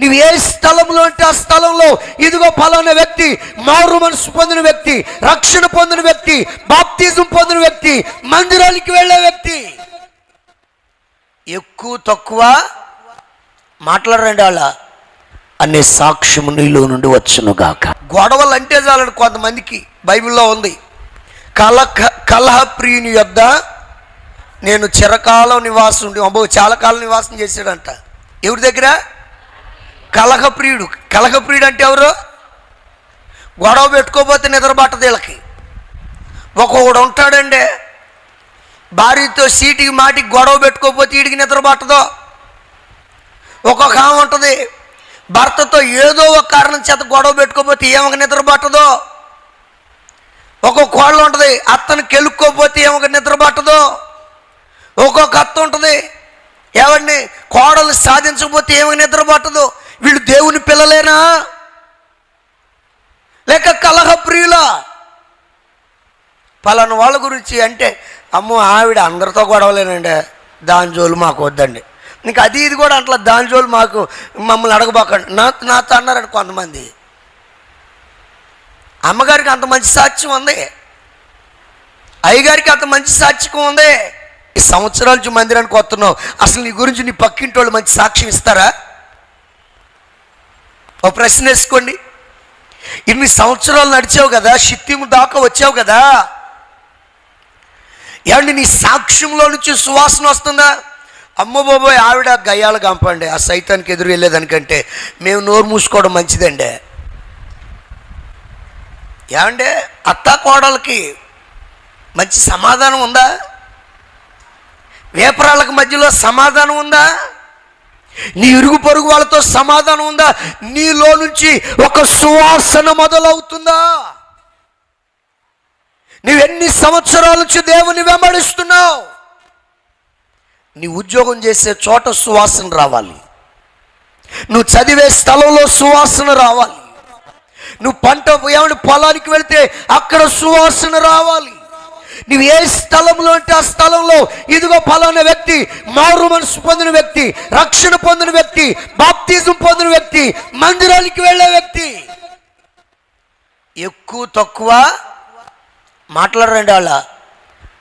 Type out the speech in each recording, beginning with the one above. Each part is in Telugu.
నువ్వు ఏ స్థలంలో ఉంటే ఆ స్థలంలో ఇదిగో ఫలానా వ్యక్తి మారు మనసు పొందిన వ్యక్తి రక్షణ పొందిన వ్యక్తి బాప్తిజం పొందిన వ్యక్తి మందిరానికి వెళ్ళే వ్యక్తి. ఎక్కువ తక్కువ మాట్లాడరండి వాళ్ళ అనే సాక్ష్యం నీలో నుండి వచ్చునుగాక గొడవలు అంటే చాలండి కొంతమందికి బైబిల్లో ఉంది. కల కలహ ప్రియుని యొద్ద నేను చిరకాలం నివాసం ఉండి అబ్బో చాలా కాలం నివాసం చేశాడంట. ఎవరి దగ్గర? కలహప్రియుడు కలహప్రియుడు అంటే ఎవరు? గొడవ పెట్టుకోపోతే నిద్ర పట్టదు వీళ్ళకి. ఒక్కొక్కడు ఉంటాడండి. భార్యతో సీటికి మాటికి గొడవ పెట్టుకోపోతే వీడికి నిద్రపట్టదు. ఒక్కొక్క ఆమె ఉంటుంది. భర్తతో ఏదో ఒక కారణం చేత గొడవ పెట్టుకోపోతే ఏమొక నిద్ర పట్టదో ఒక్కొక్క కోళ్ళు ఉంటుంది. అత్తను కెలుక్కోపోతే ఏమొక నిద్ర పట్టదో ఒక్కొక్క అత్త ఉంటుంది. ఎవరిని? కోడలు సాధించకపోతే ఏమో నిద్ర పట్టదు వీళ్ళు దేవుని పిల్లలేనా? లేక కలహ ప్రియులా? వాళ్ళ గురించి అంటే అమ్మో ఆవిడ అందరితో గొడవలేనండి. దాని జోలు మాకు వద్దండి. నీకు అది ఇది కూడా అట్లా దాని జోలు మాకు మమ్మల్ని అడగబోకండి. నా నాతో అన్నారండి కొంతమంది. అమ్మగారికి అంత మంచి సాక్ష్యం ఉంది. అయ్యగారికి అంత మంచి సాక్ష్యం ఉంది. ఈ సంవత్సరాల నుంచి మందిరానికి వస్తున్నావు. అసలు నీ గురించి నీ పక్కింటి వాళ్ళు మంచి సాక్ష్యం ఇస్తారా? ఒక ప్రశ్న వేసుకోండి. ఇన్ని సంవత్సరాలు నడిచావు కదా షిత్తిము దాకా వచ్చావు కదా. ఏమండి నీ సాక్ష్యంలో నుంచి సువాసన వస్తుందా? అమ్మ బాబోయ్ ఆవిడ గయ్యాలు కంపండి. ఆ సైతానికి ఎదురు వెళ్ళేదానికంటే మేము నోరు మూసుకోవడం మంచిదండి. ఏమండి అత్తా కోడలకి మంచి సమాధానం ఉందా? వేపరాళ్ళకి మధ్యలో సమాధానం ఉందా? నీ ఇరుగు పొరుగు వాళ్ళతో సమాధానం ఉందా? నీలో నుంచి ఒక సువాసన మొదలవుతుందా? నువ్వెన్ని సంవత్సరాల నుంచి దేవుని వెంబడిస్తున్నావు? నీ ఉద్యోగం చేసే చోట సువాసన రావాలి. నువ్వు చదివే స్థలంలో సువాసన రావాలి. నువ్వు పంట ఏమైనా పొలానికి వెళ్తే అక్కడ సువాసన రావాలి. నువ్వు ఏ స్థలంలో ఉంటే ఆ స్థలంలో ఇదిగో ఫలానా వ్యక్తి మారు మనసు పొందిన వ్యక్తి రక్షణ పొందిన వ్యక్తి బాప్తిజం పొందిన వ్యక్తి మందిరానికి వెళ్ళే వ్యక్తి. ఎక్కువ తక్కువ మాట్లాడరండి వాళ్ళ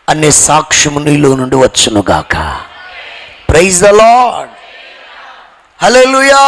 అనే సాక్ష్యము నీలో నుండి వచ్చునుగాక ప్రైజ్ ద లాడ్ హల్లెలూయా